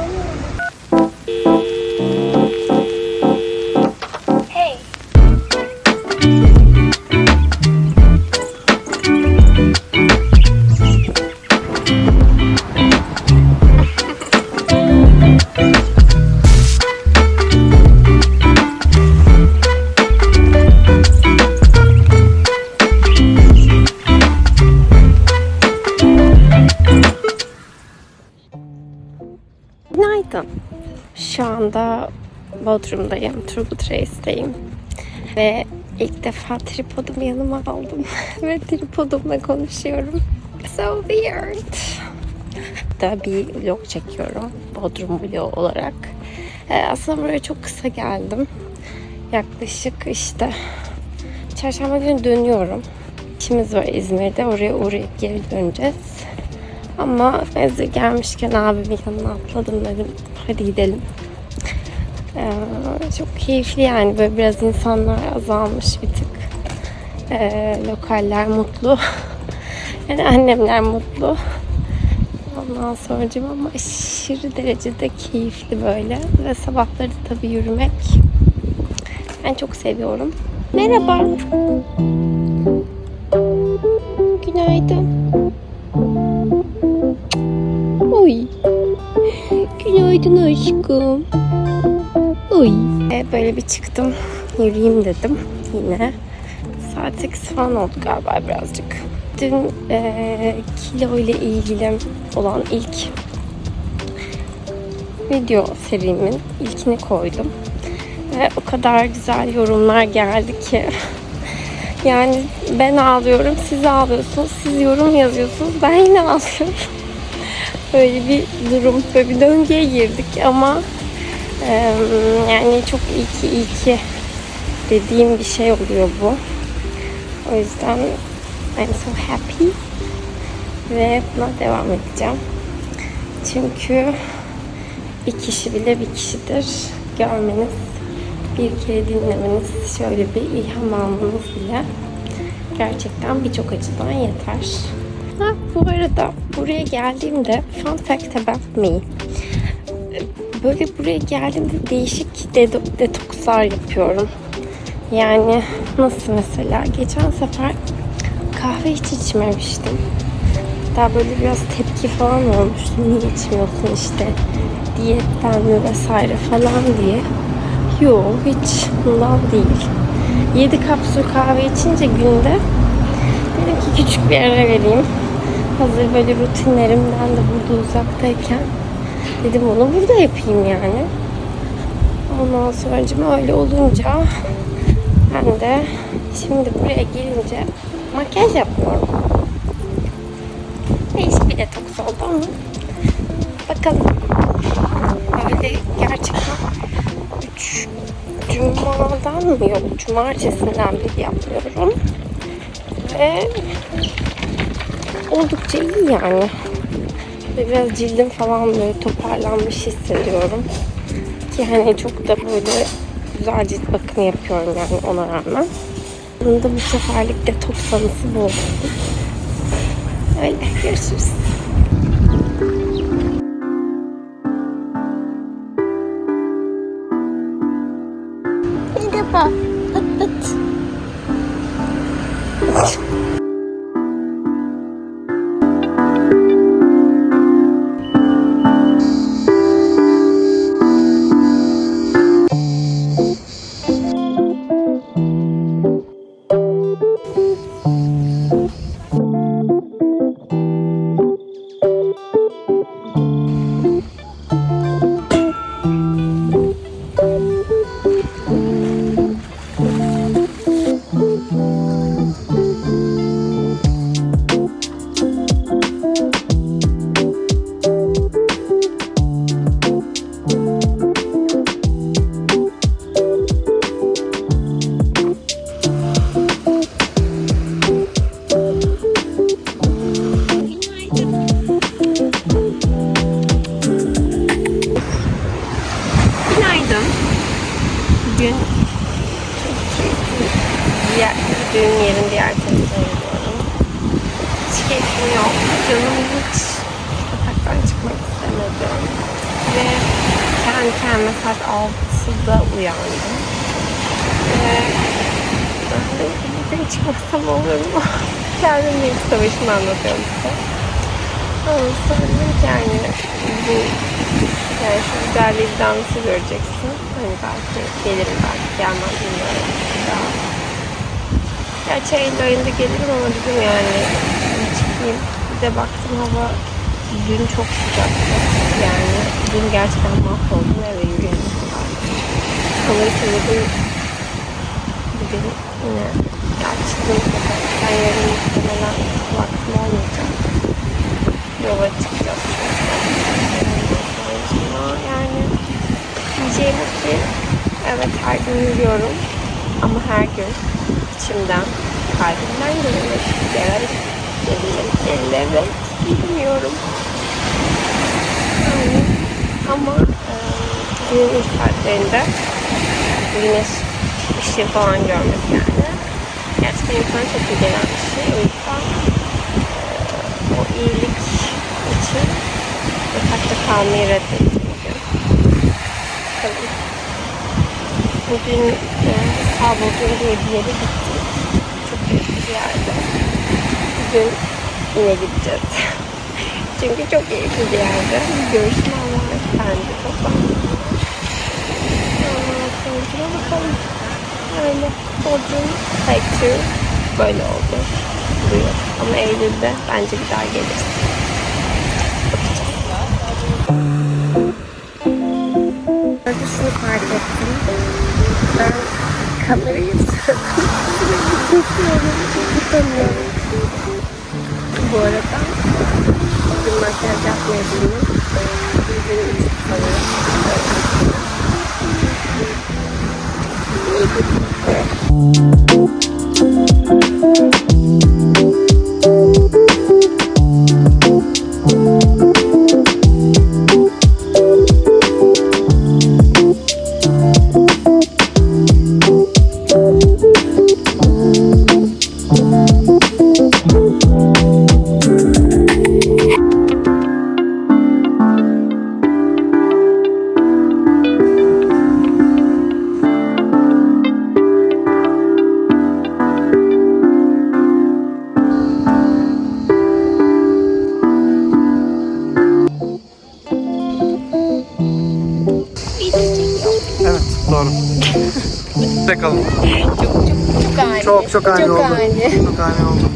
Oh, my God. Günaydın. Şu anda Bodrum'dayım, Turgut Reis'teyim. Ve ilk defa tripodumu yanıma aldım. Ve tripodumla konuşuyorum. So weird. Da bir vlog çekiyorum. Bodrum vlogu olarak. Ee, aslında buraya çok kısa geldim. Yaklaşık işte çarşamba günü dönüyorum. İşimiz var İzmir'de. Oraya uğrayıp geri döneceğiz. Ama hazır gelmişken abimin yanına atladım dedim. Hadi gidelim. Ee, çok keyifli yani. Böyle biraz insanlar azalmış bir tık. Ee, lokaller mutlu. yani annemler mutlu. Ondan sonra ama aşırı derecede keyifli böyle. Ve sabahları tabii yürümek. Ben çok seviyorum. Merhaba. Günaydın. Günaydın aşkım. Oy. E, böyle bir çıktım. Yürüyeyim dedim yine. Saat 8 falan oldu galiba birazcık. Dün e, kilo ile ilgili olan ilk video serimin ilkini koydum. Ve o kadar güzel yorumlar geldi ki. Yani ben ağlıyorum, siz ağlıyorsunuz, siz yorum yazıyorsunuz, ben yine ağlıyorum böyle bir durum, böyle bir döngüye girdik ama e, yani çok iyi ki iyi ki dediğim bir şey oluyor bu. O yüzden I'm so happy ve buna devam edeceğim. Çünkü bir kişi bile bir kişidir. Görmeniz, bir kere dinlemeniz, şöyle bir ilham almanız bile gerçekten birçok açıdan yeter. Ha, bu arada buraya geldiğimde fun fact about me. Böyle buraya geldiğimde değişik de- detokslar yapıyorum. Yani nasıl mesela? Geçen sefer kahve hiç içmemiştim. Daha böyle biraz tepki falan olmuştu. Niye içmiyorsun işte diyetten mi vesaire falan diye. Yok hiç bundan değil. 7 kapsül kahve içince günde dedim ki küçük bir ara vereyim. Hazır böyle rutinlerimden de burada uzaktayken dedim onu burada yapayım yani. Ondan sonra öyle olunca ben de şimdi buraya gelince makyaj yapmıyorum. Değişik bir detoks oldu ama bakalım. Böyle gerçekten 3 Cuma'dan mı yok? Cumartesinden beri yapmıyorum. Ve oldukça iyi yani. Ve Biraz cildim falan böyle toparlanmış hissediyorum. Ki hani çok da böyle güzel cilt bakımı yapıyorum yani ona rağmen. Bunda bu seferlik detoks anısı bu oldu. Öyle görüşürüz. Merhaba. Pıt pıt. Canım hiç yataktan çıkmak istemedi. Ve perşembe saat 6'da uyandım. Ve ben de bugün çıkmasam olur mu? Kendimle ilk savaşımı anlatıyorum size. Ondan sonra yani bu yani şu güzelliği bir daha nasıl göreceksin? Hani belki gelirim belki gelmem bilmiyorum. Daha. Gerçi Eylül ayında gelirim ama dedim yani çıkayım. De baktım hava dün çok sıcaktı. Yani dün gerçekten mahvoldum eve yürüyemedim. Dolayısıyla bugün, bugün yine dün ben yarın muhtemelen vaktim olmayacak. Yola çıkacağız. Yani diyeceğim ki evet her gün yürüyorum ama her gün içimden kalbimden gelerek gelerek gelerek gelerek bilmiyorum. Yani, ama e, günün ilk saatlerinde güneş ışığı falan görmek yani. Gerçekten insana çok iyi gelen bir şey. O yüzden e, o iyilik için yatakta kalmayı reddettim bugün. Tabii. Bugün e, Sabodun diye bir yere gittim. Çok büyük bir yerde. Bugün yine gideceğiz. Çünkü çok keyifli bir yerde. Görüşmem var. Bence çok. Ondan sonra bakalım. Öyle. Take Two böyle oldu. Duruyor. Ama Eylül'de bence bir daha geliriz. Orada şunu fark ettim. Ben kamerayı sürekli kesiyorum. Tutamıyorum. Bu arada bugün makyaj düşündüm. Bugün üç sanırım. İyi bir Bakalım. Çok ani. Çok çok ani oldu. ani. Çok ani oldu.